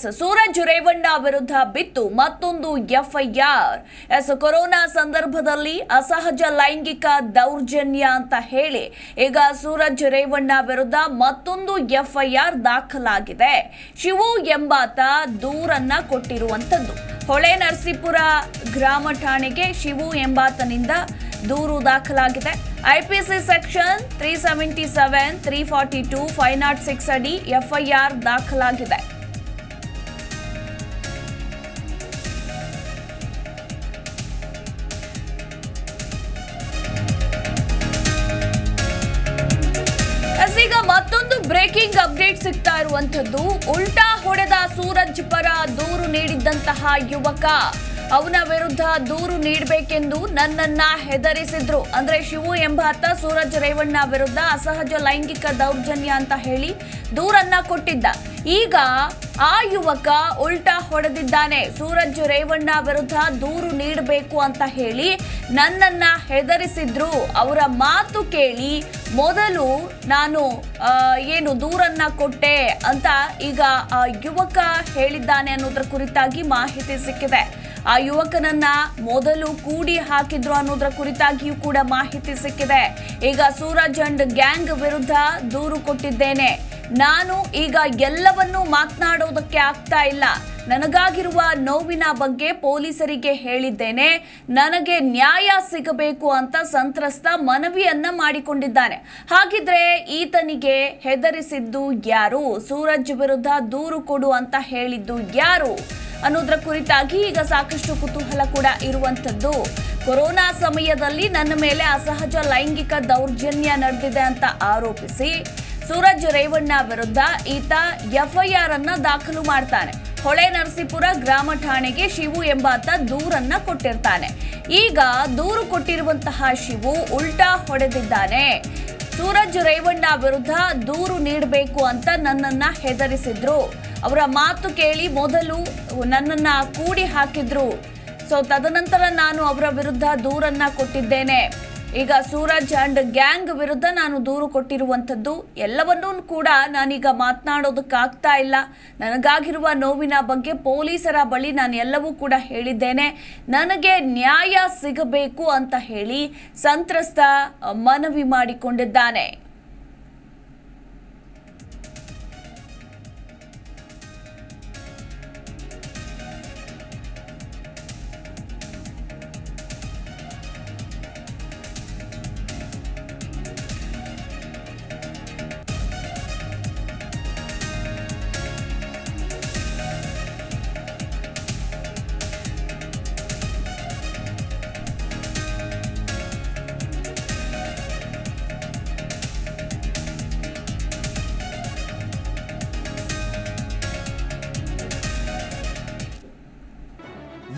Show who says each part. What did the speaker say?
Speaker 1: S Suraj Revanna ವಿರುದ್ಧ ಬಿತ್ತು ಮತ್ತೊಂದು ಎಫ್ಐಆರ್. ಎಸ್ ಕೊರೋನಾ ಸಂದರ್ಭದಲ್ಲಿ ಅಸಹಜ ಲೈಂಗಿಕ ದೌರ್ಜನ್ಯ ಅಂತ ಹೇಳಿ ಈಗ ಸೂರಜ್ ರೇವಣ್ಣ ವಿರುದ್ಧ ಮತ್ತೊಂದು ಎಫ್ಐಆರ್ ದಾಖಲಾಗಿದೆ. ಶಿವು ಎಂಬಾತ ದೂರನ್ನ ಕೊಟ್ಟಿರುವಂತದ್ದು ಹೊಳೆ ನರಸೀಪುರ ಗ್ರಾಮ ಠಾಣೆಗೆ ಶಿವು ಎಂಬಾತನಿಂದ ದೂರು ದಾಖಲಾಗಿದೆ. IPC section three seventy seven, three forty two, five naught six ಅಡಿ ಎಫ್ಐಆರ್ ದಾಖಲಾಗಿದೆ. ಮತ್ತೊಂದು ಬ್ರೇಕಿಂಗ್ ಅಪ್ಡೇಟ್ ಸಿಗ್ತಾ ಇರುವಂತದ್ದು ಉಲ್ಟಾ ಹೊಡೆದ ಸೂರಜ್ ಪರ ದೂರು ನೀಡಿದ್ದಂತಹ ಯುವಕ. ಅವನ ವಿರುದ್ಧ ದೂರು ನೀಡಬೇಕೆಂದು ನನ್ನನ್ನ ಹೆದರಿಸಿದ್ರು. ಅಂದ್ರೆ ಶಿವು ಎಂಬಾತ ಸೂರಜ್ ರೇವಣ್ಣ ವಿರುದ್ಧ ಅಸಹಜ ಲೈಂಗಿಕ ದೌರ್ಜನ್ಯ ಅಂತ ಹೇಳಿ ದೂರನ್ನ ಕೊಟ್ಟಿದ್ದ. ಈಗ ಆ ಯುವಕ ಉಲ್ಟಾ ಹೊಡೆದಿದ್ದಾನೆ. ಸೂರಜ್ ರೇವಣ್ಣ ವಿರುದ್ಧ ದೂರು ನೀಡಬೇಕು ಅಂತ ಹೇಳಿ ನನ್ನನ್ನ ಹೆದರಿಸಿದ್ರು. ಅವರ ಮಾತು ಕೇಳಿ ಮೊದಲು ನಾನು ಏನು ದೂರನ್ನ ಕೊಟ್ಟೆ ಅಂತ ಈಗ, ಆ, ಯುವಕ ಹೇಳಿದ್ದಾನೆ ಅನ್ನೋದ್ರ ಕುರಿತಾಗಿ ಮಾಹಿತಿ ಸಿಕ್ಕಿದೆ. ಆ ಯುವಕನನ್ನ ಮೊದಲು ಕೂಡಿ ಹಾಕಿದ್ರು ಅನ್ನೋದ್ರ ಕುರಿತಾಗಿಯೂ ಕೂಡ ಮಾಹಿತಿ ಸಿಕ್ಕಿದೆ. ಈಗ ಸೂರಜ್ ಅಂಡ್ ಗ್ಯಾಂಗ್ ವಿರುದ್ಧ ದೂರು ಕೊಟ್ಟಿದ್ದೇನೆ. ನಾನು ಈಗ ಎಲ್ಲವನ್ನೂ ಮಾತನಾಡೋದಕ್ಕೆ ಆಗ್ತಾ ಇಲ್ಲ. ನನಗಾಗಿರುವ ನೋವಿನ ಬಗ್ಗೆ ಪೊಲೀಸರಿಗೆ ಹೇಳಿದ್ದೇನೆ. ನನಗೆ ನ್ಯಾಯ ಸಿಗಬೇಕು ಅಂತ ಸಂತ್ರಸ್ತ ಮನವಿಯನ್ನ ಮಾಡಿಕೊಂಡಿದ್ದಾನೆ. ಹಾಗಿದ್ರೆ ಈತನಿಗೆ ಹೆದರಿಸಿದ್ದು ಯಾರು? ಸೂರಜ್ ವಿರುದ್ಧ ದೂರು ಕೊಡು ಅಂತ ಹೇಳಿದ್ದು ಯಾರು? ಅನ್ನೋದ್ರ ಕುರಿತಾಗಿ ಈಗ ಸಾಕಷ್ಟು ಕುತೂಹಲ ಕೂಡ ಇರುವಂತದ್ದು ಕೊರೋನಾ ಸಮಯದಲ್ಲಿ ನನ್ನ ಮೇಲೆ ಅಸಹಜ ಲೈಂಗಿಕ ದೌರ್ಜನ್ಯ ನಡೆದಿದೆ ಅಂತ ಆರೋಪಿಸಿ ಸೂರಜ್ ರೇವಣ್ಣ ವಿರುದ್ಧ ಈತ ಎಫ್ಐಆರ್ ಅನ್ನ ದಾಖಲು ಮಾಡ್ತಾನೆ. ಹೊಳೆ ನರಸೀಪುರ ಗ್ರಾಮ ಠಾಣೆಗೆ ಶಿವು ಎಂಬಾತ ದೂರನ್ನ ಕೊಟ್ಟಿರ್ತಾನೆ. ಈಗ ದೂರು ಕೊಟ್ಟಿರುವಂತಹ ಶಿವು ಉಲ್ಟಾ ಹೊಡೆದಿದ್ದಾನೆ. ಸೂರಜ್ ರೇವಣ್ಣ ವಿರುದ್ಧ ದೂರು ನೀಡಬೇಕು ಅಂತ ನನ್ನನ್ನ ಹೆದರಿಸಿದ್ರು. ಅವರ ಮಾತು ಕೇಳಿ ಮೊದಲು ನನ್ನನ್ನ ಕೂಡಿ ಹಾಕಿದ್ರು. ಸೊ, ತದನಂತರ ನಾನು ಅವರ ವಿರುದ್ಧ ದೂರನ್ನ ಕೊಟ್ಟಿದ್ದೇನೆ. ಈಗ ಸೂರಜ್ ಅಂಡ್ ಗ್ಯಾಂಗ್ ವಿರುದ್ಧ ನಾನು ದೂರು ಕೊಟ್ಟಿರುವಂಥದ್ದು ಎಲ್ಲವನ್ನೂ ಕೂಡ ನಾನೀಗ ಮಾತನಾಡೋದಕ್ಕಾಗ್ತಾ ಇಲ್ಲ. ನನಗಾಗಿರುವ ನೋವಿನ ಬಗ್ಗೆ ಪೊಲೀಸರ ಬಳಿ ನಾನು ಎಲ್ಲವೂ ಕೂಡ ಹೇಳಿದ್ದೇನೆ. ನನಗೆ ನ್ಯಾಯ ಸಿಗಬೇಕು ಅಂತ ಹೇಳಿ ಸಂತ್ರಸ್ತ ಮನವಿ ಮಾಡಿಕೊಂಡಿದ್ದಾನೆ.